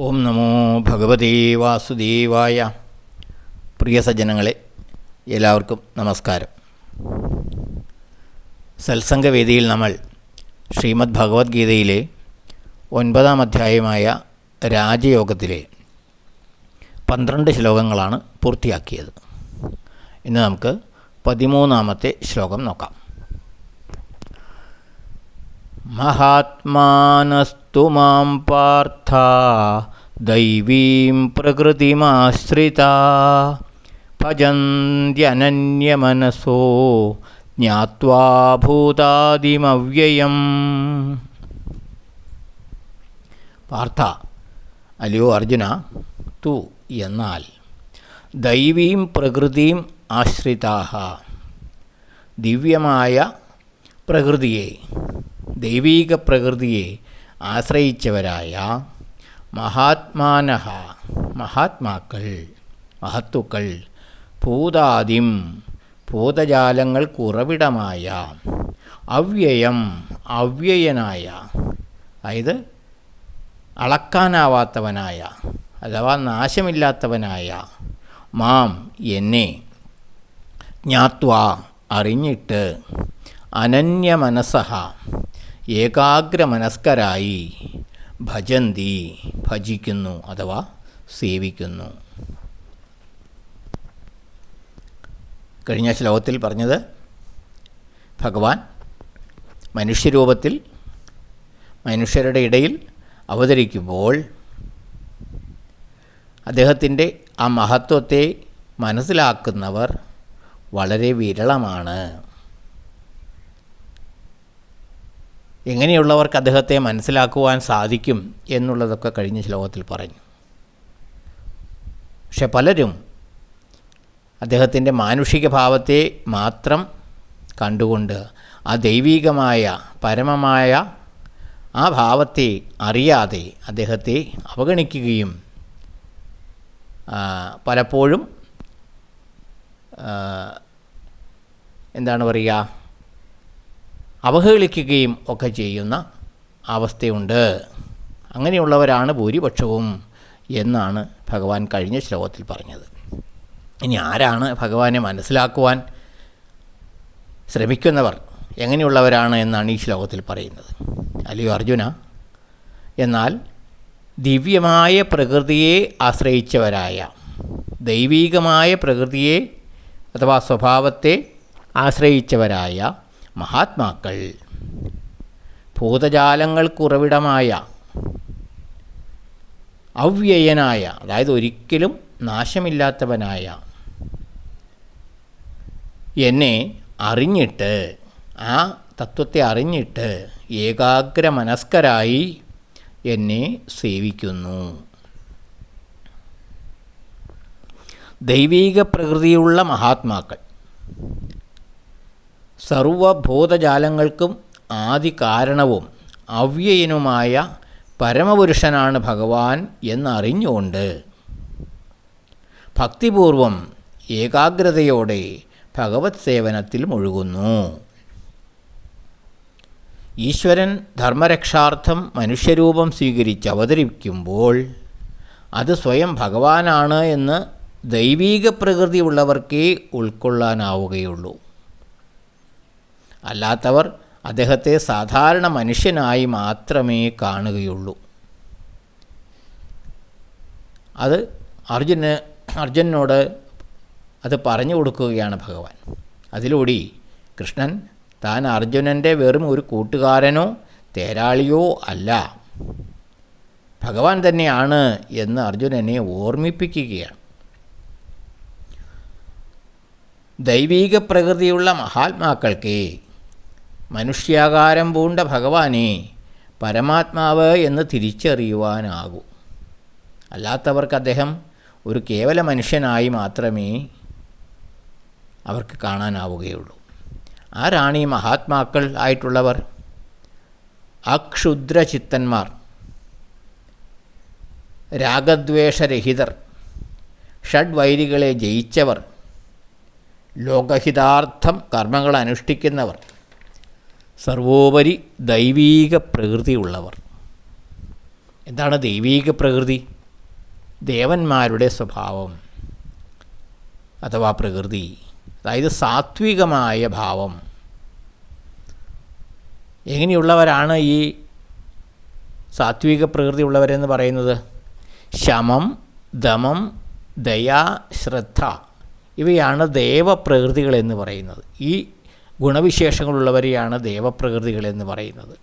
ഓം നമോ ഭഗവതേ വാസുദേവായ. പ്രിയ സജ്ജനങ്ങളെ എല്ലാവർക്കും നമസ്കാരം. സത്സംഗവേദിയിൽ നമ്മൾ ശ്രീമദ് ഭഗവത്ഗീതയിലെ ഒൻപതാം അധ്യായമായ രാജയോഗത്തിലെ പന്ത്രണ്ട് ശ്ലോകങ്ങളാണ് പൂർത്തിയാക്കിയത്. ഇന്ന് നമുക്ക് പതിമൂന്നാമത്തെ ശ്ലോകം നോക്കാം. മഹാത്മാനസ്തു മാം പാർത്ഥ ദൈവീം പ്രകൃതിമാശ്രിത ഭജന്യനന്യമനസോ ജ്ഞാത്വാഭൂതാദിമവ്യയം പാർത്ഥ അല്ലയോ അർജുന തു എന്നാൽ ദൈവീം പ്രകൃതിയും ആശ്രിതാഹ। ദിവ്യമായ പ്രകൃതിയെ ദൈവീക പ്രകൃതിയെ ആശ്രയിച്ചവരായ മഹാത്മാനഹ മഹാത്മാക്കൾ മഹത്തുക്കൾ ഭൂതാദിം ഭൂതജാലങ്ങൾക്കുറവിടമായ അവ്യയം അവ്യയനായ അതായത് അളക്കാനാവാത്തവനായ അഥവാ നാശമില്ലാത്തവനായ മാം എന്നെ ജ്ഞാത്വ അറിഞ്ഞിട്ട് അനന്യമനസഹ ഏകാഗ്രമനസ്കരായി ഭജന്തി ഭജിക്കുന്നു അഥവാ സേവിക്കുന്നു. കഴിഞ്ഞ ശ്ലോകത്തിൽ പറഞ്ഞത് ഭഗവാൻ മനുഷ്യരൂപത്തിൽ മനുഷ്യരുടെ ഇടയിൽ അവതരിക്കുമ്പോൾ അദ്ദേഹത്തിന്റെ ആ മഹത്വത്തെ മനസ്സിലാക്കുന്നവർ വളരെ വിരളമാണ്. എങ്ങനെയുള്ളവർക്ക് അദ്ദേഹത്തെ മനസ്സിലാക്കുവാൻ സാധിക്കും എന്നുള്ളതൊക്കെ കഴിഞ്ഞ ശ്ലോകത്തിൽ പറഞ്ഞു. പക്ഷെ പലരും അദ്ദേഹത്തിന്റെ മാനുഷിക ഭാവത്തെ മാത്രം കണ്ടുകൊണ്ട് ആ ദൈവീകമായ പരമമായ ആ ഭാവത്തെ അറിയാതെ അദ്ദേഹത്തെ അവഗണിക്കുകയും പലപ്പോഴും എന്താണ് പറയുക അവഹേളിക്കുകയും ഒക്കെ ചെയ്യുന്ന അവസ്ഥയുണ്ട്. അങ്ങനെയുള്ളവരാണ് ഭൂരിപക്ഷവും എന്നാണ് ഭഗവാൻ കഴിഞ്ഞ ശ്ലോകത്തിൽ പറഞ്ഞത്. ഇനി ആരാണ് ഭഗവാനെ മനസ്സിലാക്കുവാൻ ശ്രമിക്കുന്നവർ? എങ്ങനെയുള്ളവരാണ് എന്നാണ് ഈ ശ്ലോകത്തിൽ പറയുന്നത്. അല്ലയോ അർജുന? എന്നാൽ ദിവ്യമായ പ്രകൃതിയെ ആശ്രയിച്ചവരായ ദൈവീകമായ പ്രകൃതിയെ അഥവാ സ്വഭാവത്തെ ആശ്രയിച്ചവരായ മഹാത്മാക്കൾ ഭൂതജാലങ്ങൾക്കുറവിടമായ അവ്യയനായ അതായത് ഒരിക്കലും നാശമില്ലാത്തവനായ എന്നെ അറിഞ്ഞിട്ട് ആ തത്വത്തെ അറിഞ്ഞിട്ട് ഏകാഗ്ര മനസ്കരായി എന്നെ സേവിക്കുന്നു. ദൈവീക പ്രകൃതിയുള്ള മഹാത്മാക്കൾ സർവഭൂതജാലങ്ങൾക്കും ആദി കാരണവും അവ്യയനുമായ പരമപുരുഷനാണ് ഭഗവാൻ എന്നറിഞ്ഞുകൊണ്ട്. ഭക്തിപൂർവം ഏകാഗ്രതയോടെ ഭഗവത് സേവനത്തിൽ മുഴുകുന്നു. ഈശ്വരൻ ധർമ്മരക്ഷാർത്ഥം മനുഷ്യരൂപം സ്വീകരിച്ച് അവതരിക്കുമ്പോൾ അത് സ്വയം ഭഗവാനാണ് എന്ന് ദൈവീക പ്രകൃതിയുള്ളവർക്കേ ഉൾക്കൊള്ളാനാവുകയുള്ളൂ. അല്ലാത്തവർ അദ്ദേഹത്തെ സാധാരണ മനുഷ്യനായി മാത്രമേ കാണുകയുള്ളൂ. അത് അർജുന് അർജുനോട് അത് പറഞ്ഞു കൊടുക്കുകയാണ് ഭഗവാൻ. അതിലൂടെ കൃഷ്ണൻ താൻ അർജുനന്റെ വെറും ഒരു കൂട്ടുകാരനോ തേരാളിയോ അല്ല. ഭഗവാൻ തന്നെയാണ് എന്ന് അർജുനനെ ഓർമ്മിപ്പിക്കുകയാണ്. ദൈവീക പ്രകൃതിയുള്ള മഹാത്മാക്കൾക്ക് മനുഷ്യാകാരം പൂണ്ട ഭഗവാനെ പരമാത്മാവ് എന്ന് തിരിച്ചറിയുവാനാകൂ. അല്ലാത്തവർക്ക് അദ്ദേഹം ഒരു കേവല മനുഷ്യനായി മാത്രമേ അവർക്ക് കാണാനാവുകയുള്ളൂ. ആ ഈ മഹാത്മാക്കൾ ആയിട്ടുള്ളവർ? അക്ഷുദ്രചിത്തന്മാർ രാഗദ്വേഷരഹിതർ ഷഡ്വൈരികളെ ജയിച്ചവർ ലോകഹിതാർത്ഥം കർമ്മങ്ങൾ അനുഷ്ഠിക്കുന്നവർ. സർവോപരി ദൈവീക പ്രകൃതിയുള്ളവർ. എന്താണ് ദൈവീക പ്രകൃതി? ദേവന്മാരുടെ സ്വഭാവം അഥവാ പ്രകൃതി. അതായത് സാത്വികമായ ഭാവം. എങ്ങനെയുള്ളവരാണ് ഈ സാത്വിക പ്രകൃതി ഉള്ളവരെന്ന് പറയുന്നത്? ശമം ദമം ദയ ശ്രദ്ധ ഇവയാണ് ദേവപ്രകൃതികൾ എന്ന് പറയുന്നത്. ഈ ഗുണവിശേഷങ്ങളുള്ളവരെയാണ് ദേവപ്രകൃതികൾ എന്ന് പറയുന്നത്.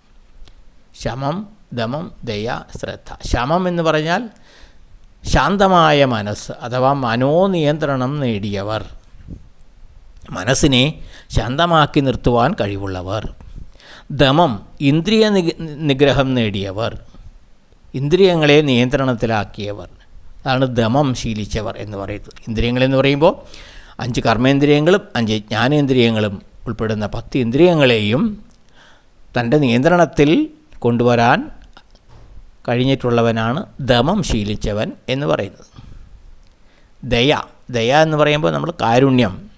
ശമം ദമം ദയ ശ്രദ്ധ. ശമം എന്ന് പറഞ്ഞാൽ ശാന്തമായ മനസ്സ് അഥവാ മനോനിയന്ത്രണം നേടിയവർ. മനസ്സിനെ ശാന്തമാക്കി നിർത്തുവാൻ കഴിവുള്ളവർ. ദമം ഇന്ദ്രിയ നിഗ്രഹം നേടിയവർ. ഇന്ദ്രിയങ്ങളെ നിയന്ത്രണത്തിലാക്കിയവർ. അതാണ് ദമം ശീലിച്ചവർ എന്ന് പറയുന്നത്. ഇന്ദ്രിയങ്ങളെന്ന് പറയുമ്പോൾ അഞ്ച് കർമ്മേന്ദ്രിയങ്ങളും അഞ്ച് ജ്ഞാനേന്ദ്രിയങ്ങളും ഉൾപ്പെടുന്ന പത്ത് ഇന്ദ്രിയങ്ങളെയും തന്റെ നിയന്ത്രണത്തിൽ കൊണ്ടുവരാൻ കഴിഞ്ഞിട്ടുള്ളവനാണ് ദമം ശീലിച്ചവൻ എന്ന് പറയുന്നത്. ദയ ദയ എന്ന് പറയുമ്പോൾ നമ്മൾ കാരുണ്യം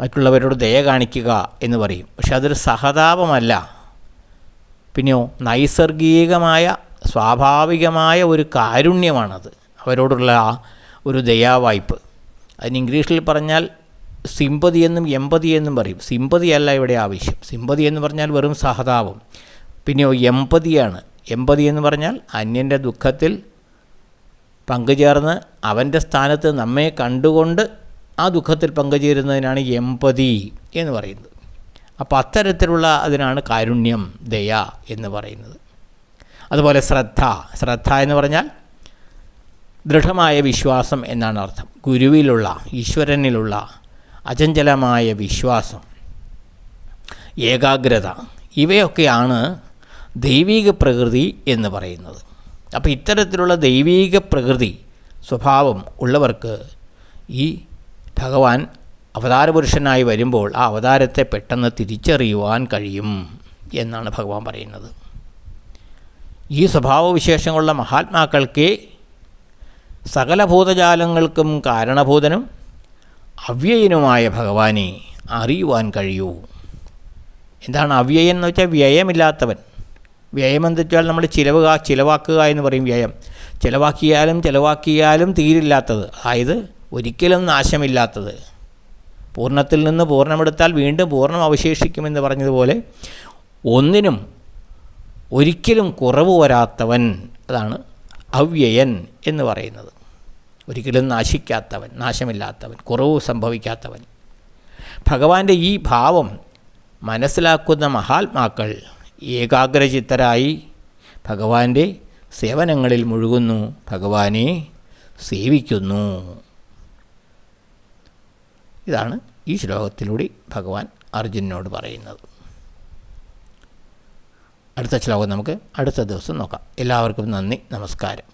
മറ്റുള്ളവരോട് ദയ കാണിക്കുക എന്ന് പറയും. പക്ഷെ അതൊരു സഹതാപമല്ല. പിന്നെയോ നൈസർഗികമായ സ്വാഭാവികമായ ഒരു കാരുണ്യമാണത്. അവരോടുള്ള ഒരു ദയാവായ്പ്. അതിന് ഇംഗ്ലീഷിൽ പറഞ്ഞാൽ സിമ്പതി എന്നും എമ്പതി എന്നും പറയും. സിമ്പതി അല്ല ഇവിടെ ആവശ്യം. സിമ്പതി എന്ന് പറഞ്ഞാൽ വെറും സഹതാപം. പിന്നെയോ എമ്പതിയാണ്. എമ്പതി എന്ന് പറഞ്ഞാൽ അന്യന്റെ ദുഃഖത്തിൽ പങ്കുചേർന്ന് അവന്റെ സ്ഥാനത്ത് നമ്മെ കണ്ടുകൊണ്ട് ആ ദുഃഖത്തിൽ പങ്കുചേരുന്നതിനാണ് എമ്പതി എന്ന് പറയുന്നത്. അപ്പോൾ അത്തരത്തിലുള്ള അതിനാണ് കാരുണ്യം ദയ എന്ന് പറയുന്നത്. അതുപോലെ ശ്രദ്ധ. ശ്രദ്ധ എന്ന് പറഞ്ഞാൽ ദൃഢമായ വിശ്വാസം എന്നാണ് അർത്ഥം. ഗുരുവിലുള്ള ഈശ്വരനിലുള്ള അചഞ്ചലമായ വിശ്വാസം ഏകാഗ്രത ഇവയൊക്കെയാണ് ദൈവീക പ്രകൃതി എന്ന് പറയുന്നത്. അപ്പോൾ ഇത്തരത്തിലുള്ള ദൈവീക പ്രകൃതി സ്വഭാവം ഉള്ളവർക്ക് ഈ ഭഗവാൻ അവതാരപുരുഷനായി വരുമ്പോൾ ആ അവതാരത്തെ പെട്ടെന്ന് തിരിച്ചറിയുവാൻ കഴിയും എന്നാണ് ഭഗവാൻ പറയുന്നത്. ഈ സ്വഭാവവിശേഷങ്ങളുള്ള മഹാത്മാക്കൾക്കേ സകല ഭൂതജാലങ്ങൾക്കും കാരണഭൂതനും അവ്യയനുമായ ഭഗവാനെ അറിയുവാൻ കഴിയൂ. എന്താണ് അവ്യയൻ എന്ന് വെച്ചാൽ വ്യയമില്ലാത്തവൻ. വ്യയം എന്ന് വെച്ചാൽ നമ്മൾ ചിലവ് ചിലവാക്കുക എന്ന് പറയും വ്യയം. ചിലവാക്കിയാലും ചിലവാക്കിയാലും തീരില്ലാത്തത്. അതായത് ഒരിക്കലും നാശമില്ലാത്തത്. പൂർണത്തിൽ നിന്ന് പൂർണമെടുത്താൽ വീണ്ടും പൂർണം അവശേഷിക്കുമെന്ന് പറഞ്ഞതുപോലെ ഒന്നിനും ഒരിക്കലും കുറവ് വരാത്തവൻ. അതാണ് അവ്യയൻ എന്ന് പറയുന്നത്. ഒരിക്കലും നാശിക്കാത്തവൻ നാശമില്ലാത്തവൻ കുറവ് സംഭവിക്കാത്തവൻ. ഭഗവാന്റെ ഈ ഭാവം മനസ്സിലാക്കുന്ന മഹാത്മാക്കൾ ഏകാഗ്രചിത്തരായി ഭഗവാന്റെ സേവനങ്ങളിൽ മുഴുകുന്നു ഭഗവാനെ സേവിക്കുന്നു. ഇതാണ് ഈ ശ്ലോകത്തിലൂടെ ഭഗവാൻ അർജുനോട് പറയുന്നത്. അടുത്ത ശ്ലോകം നമുക്ക് അടുത്ത ദിവസം നോക്കാം. എല്ലാവർക്കും നന്ദി നമസ്കാരം.